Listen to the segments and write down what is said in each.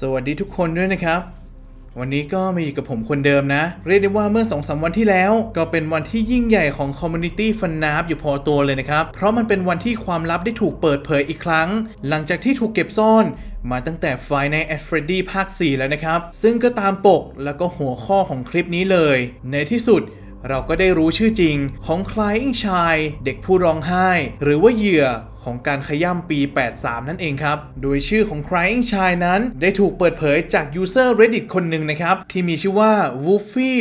สวัสดีทุกคนด้วยนะครับ วันนี้ก็มาอยู่กับผมคนเดิมนะ เรียกได้ว่าเมื่อ2อสวันที่แล้ว ก็เป็นวันที่ยิ่งใหญ่ของ Community f u n n a p อยู่พอตัวเลยนะครับ เพราะมันเป็นวันที่ความลับได้ถูกเปิดเผยอีกครั้ง หลังจากที่ถูกเก็บซ่อนมาตั้งแต่ Five Nights at Freddy ภาค 4 แล้วนะครับ ซึ่งก็ตามปกแล้วก็หัวข้อของคลิปนี้เลย ในที่สุดเราก็ได้รู้ชื่อจริงของ Crying Child เด็กผู้ร้องไห้ หรือว่าเหยื่อ ของการขย่ำปี 83 นั่นเองครับ โดยชื่อของ Crying Child นั้น ได้ถูกเปิดเผยจาก user Reddit คนหนึ่งนะครับ ที่มีชื่อว่า Wolfie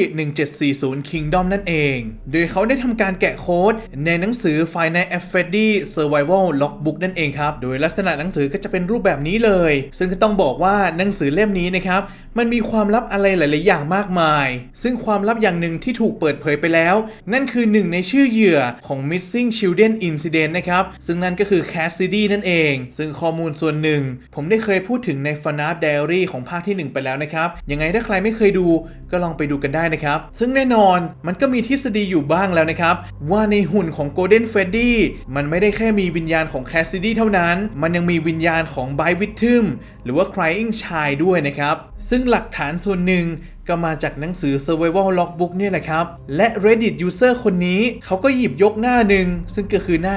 1740 Kingdom นั่นเอง โดยเขาได้ทำการแกะโค้ดในหนังสือ Five Nights at Freddy Survival Logbook นั่นเองครับ โดยลักษณะหนังสือก็จะเป็นรูปแบบนี้เลย ซึ่งก็ต้องบอกว่าหนังสือเล่มนี้นะครับ มันมีความลับอะไรหลาย ๆ อย่างมากมาย ซึ่งความลับอย่างหนึ่งที่ถูกเปิดเผยไปแล้ว นั่นคือหนึ่งในชื่อเหยื่อของ Missing Children Incident นะครับ ซึ่งนั่นก็คือือ Cassidy นั่นเอง ซึ่งข้อมูลส่วนหนึ่ง ผมได้เคยพูดถึงใน f n a f Diary ของภาคที่ 1 ไปแล้วนะครับ ยังไงถ้าใครไม่เคยดูก็ลองไปดูกันได้นะครับ ซึ่งแน่นอนมันก็มีทฤษฎีอยู่บ้างแล้วนะครับ ว่าในหุ่นของ Golden Freddy มันไม่ได้แค่มีวิญญาณของ Cassidy เท่านั้น มันยังมีวิญญาณของ b y w i t t u m หรือว่า Crying Child ด้วยนะครับซึ่งหลักฐานส่วนหนึ่ง ก็มาจากหนังสือ Survival Logbook เนี่ยแหละครับ และ Reddit user คนนี้เขาก็หยิบยกหน้าหนึ่ง ซึ่งก็คือหน้า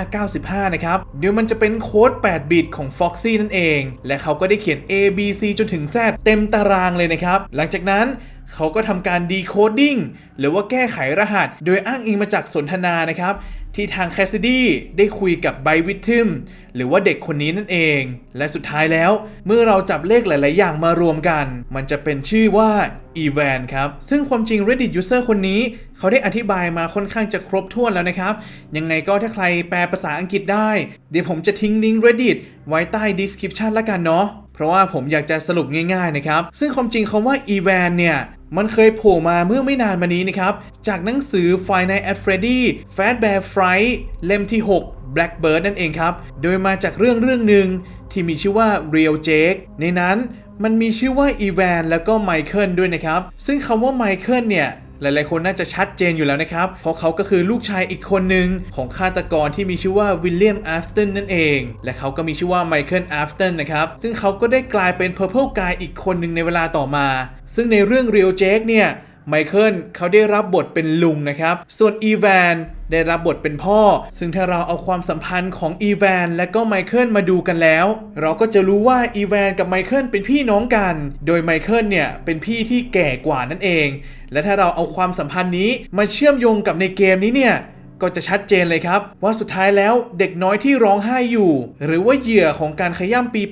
95 นะครับ เดี๋ยวมันจะเป็นโค้ด 8 บิตของ Foxy นั่นเอง และเขาก็ได้เขียน A B C จนถึง Z เต็มตารางเลยนะครับ หลังจากนั้น เขาก็ทำการ decoding หรือว่าแก้ไขรหัส โดยอ้างอิงมาจากสนทนานะครับ ที่ทางแคสซิดี้ได้คุยกับไบวิททิมหรือว่าเด็กคนนี้นั่นเอง และสุดท้ายแล้ว เมื่อเราจับเลขหลาย ๆ อย่างมารวมกัน มันจะเป็นชื่อว่า e v a n ครับ ซึ่งความจริง Reddit user คนนี้ เขาได้อธิบายมาค่อนข้างจะครบถ้วนแล้วนะครับ ยังไงก็ถ้าใครแปลภาษาอังกฤษได้ เดี๋ยวผมจะทิ้งลิงก์ Reddit ไว้ใต้ description ละกันเนาะ เพราะว่าผมอยากจะสรุปง่าย ๆ นะครับ ซึ่งความจริงคำว่า e v a n เนี่ย มันเคยโผล่มาเมื่อไม่นานมานี้นะครับ จากหนังสือ f i n i g h t at Freddy Fazbear Fright เล่มที่ 6 Blackbird นั่นเองครับ โดยมาจากเรื่องเรื่องหนึ่งที่มีชื่อว่า Real Jake ในนั้นมันมีชื่อว่าอีแวนแล้วก็ไมเคิลด้วยนะครับ ซึ่งคำว่าไมเคิลเนี่ย หลายๆ คนน่าจะชัดเจนอยู่แล้วนะครับ เพราะเขาก็คือลูกชายอีกคนหนึ่งของฆาตกรที่มีชื่อว่าวิลเลียมอาฟตันนั่นเอง และเขาก็มีชื่อว่าไมเคิลอาฟตันนะครับ ซึ่งเขาก็ได้กลายเป็น Purple Guy อีกคนหนึ่งในเวลาต่อมา ซึ่งในเรื่องเรียวเจคเนี่ย ไมเคิลเขาได้รับบทเป็นลุงนะครับ ส่วนอีแวนได้รับบทเป็นพ่อ ซึ่งถ้าเราเอาความสัมพันธ์ของอีแวนและก็ไมเคิลมาดูกันแล้ว เราก็จะรู้ว่าอีแวนกับไมเคิลเป็นพี่น้องกัน โดยไมเคิลเนี่ยเป็นพี่ที่แก่กว่านั่นเอง และถ้าเราเอาความสัมพันธ์นี้มาเชื่อมโยงกับในเกมนี้เนี่ยก็จะชัดเจนเลยครับ ว่าสุดท้ายแล้วเด็กน้อยที่ร้องไห้อยู่ หรือว่าเหยื่อของการขย่ำปี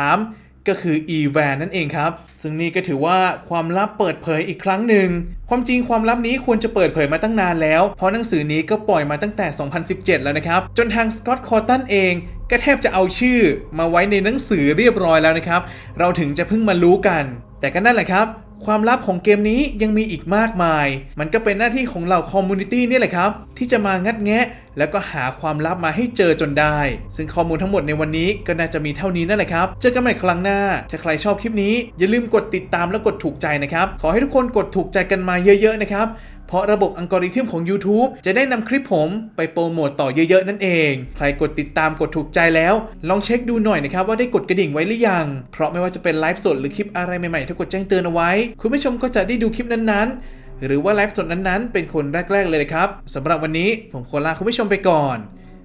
83 ก็คืออีแวนั่นเองครับ ซึ่งนี่ก็ถือว่าความลับเปิดเผยอีกครั้งหนึ่ง ความจริงความลับนี้ควรจะเปิดเผยมาตั้งนานแล้ว เพราะหนังสือนี้ก็ปล่อยมาตั้งแต่ 2017 แล้วนะครับ จนทางสกอตต์คอร์ตันเองก็แทบจะเอาชื่อมาไว้ในหนังสือเรียบร้อยแล้วนะครับ เราถึงจะเพิ่งมารู้กัน แต่ก็นั่นแหละครับ ความลับของเกมนี้ยังมีอีกมากมาย มันก็เป็นหน้าที่ของเหล่าคอมมูนิตี้นี่แหละครับ ที่จะมางัดแงะ แล้วก็หาความลับมาให้เจอจนได้ ซึ่งข้อมูลทั้งหมดในวันนี้ก็น่าจะมีเท่านี้นั่นแหละครับ เจอกันใหม่ครั้งหน้า ถ้าใครชอบคลิปนี้อย่าลืมกดติดตามและกดถูกใจนะครับ ขอให้ทุกคนกดถูกใจกันมาเยอะ ๆ นะครับ เพราะระบบอัลกอริทึมของ YouTube จะได้นำคลิปผมไปโปรโมตต่อเยอะๆนั่นเอง ใครกดติดตามกดถูกใจแล้ว ลองเช็คดูหน่อยนะครับว่าได้กดกระดิ่งไว้หรือยัง เพราะไม่ว่าจะเป็นไลฟ์สดหรือคลิปอะไรใหม่ๆถ้ากดแจ้งเตือนเอาไว้ คุณผู้ชมก็จะได้ดูคลิปนั้นๆ หรือว่าไลฟ์สดนั้นๆ เป็นคนแรก ๆ เลยครับสำหรับวันนี้ผมขอลาคุณผู้ชมไปก่อน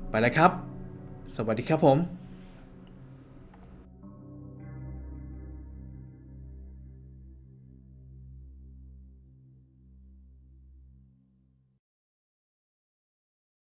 ไปแล้วครับ สวัสดีครับผม